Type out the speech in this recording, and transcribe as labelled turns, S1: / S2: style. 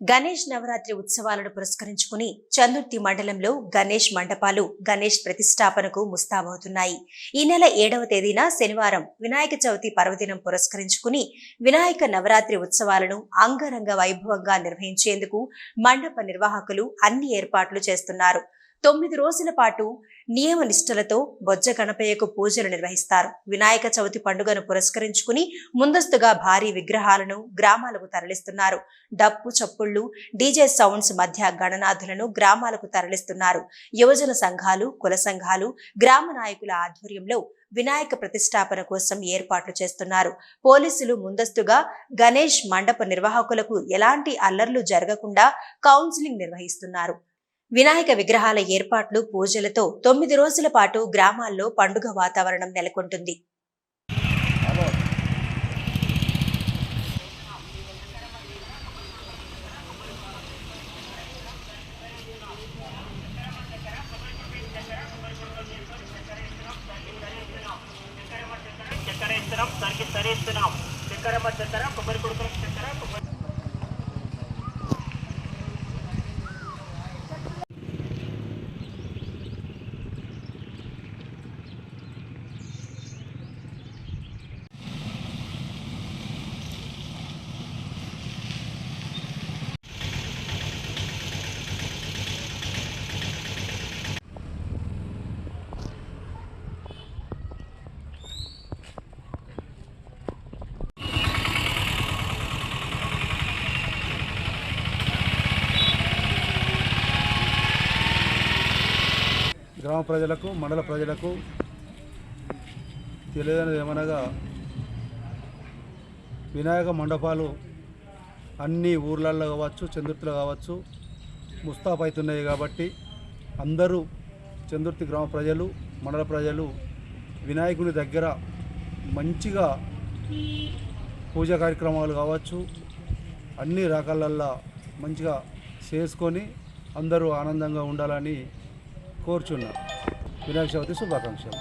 S1: గణేష్ నవరాత్రి ఉత్సవాలను పురస్కరించుకుని చందుర్తి మండలంలో గణేష్ మండపాలు గణేష్ ప్రతిష్టాపనకు ముస్తాబవుతున్నాయి. ఈ నెల ఏడవ తేదీన శనివారం వినాయక చవితి పర్వదినం పురస్కరించుకుని వినాయక నవరాత్రి ఉత్సవాలను అంగరంగ వైభవంగా నిర్వహించేందుకు మండప నిర్వాహకులు అన్ని ఏర్పాట్లు చేస్తున్నారు. తొమ్మిది రోజుల పాటు నియమ నిష్ఠలతో బొజ్జ గణపయ్యకు పూజలు నిర్వహిస్తారు. వినాయక చవితి పండుగను పురస్కరించుకుని ముందస్తుగా భారీ విగ్రహాలను గ్రామాలకు తరలిస్తున్నారు. డప్పు చప్పుళ్ళు డీజే సౌండ్స్ మధ్య గణనాథులను గ్రామాలకు తరలిస్తున్నారు. యువజన సంఘాలు కుల సంఘాలు గ్రామ నాయకుల ఆధ్వర్యంలో వినాయక ప్రతిష్టాపన కోసం ఏర్పాట్లు చేస్తున్నారు. పోలీసులు ముందస్తుగా గణేష్ మండప నిర్వాహకులకు ఎలాంటి అల్లర్లు జరగకుండా కౌన్సిలింగ్ నిర్వహిస్తున్నారు. వినాయక విగ్రహాల ఏర్పాట్లు పూజలతో తొమ్మిది రోజుల పాటు గ్రామాల్లో పండుగ వాతావరణం నెలకొంటుంది.
S2: చక్కెర ఇస్తున్నాం దానికి సరి ఇస్తున్నాం చక్కెరమ్మ చక్కెర కొబ్బరి కొడుకు చక్కెర కొబ్బరి
S3: గ్రామ ప్రజలకు మండల ప్రజలకు తెలియదనేది ఏమనగా వినాయక మండపాలు అన్ని ఊర్లల్లో కావచ్చు చంద్రుతులు కావచ్చు ముస్తాఫ్ అవుతున్నాయి కాబట్టి అందరూ చంద్రుతి గ్రామ ప్రజలు మండల ప్రజలు వినాయకుని దగ్గర మంచిగా పూజా కార్యక్రమాలు కావచ్చు అన్ని రకాలల్లో మంచిగా చేసుకొని అందరూ ఆనందంగా ఉండాలని కోరుచున్నాం. వినాయక చవితి శుభాకాంక్షలు.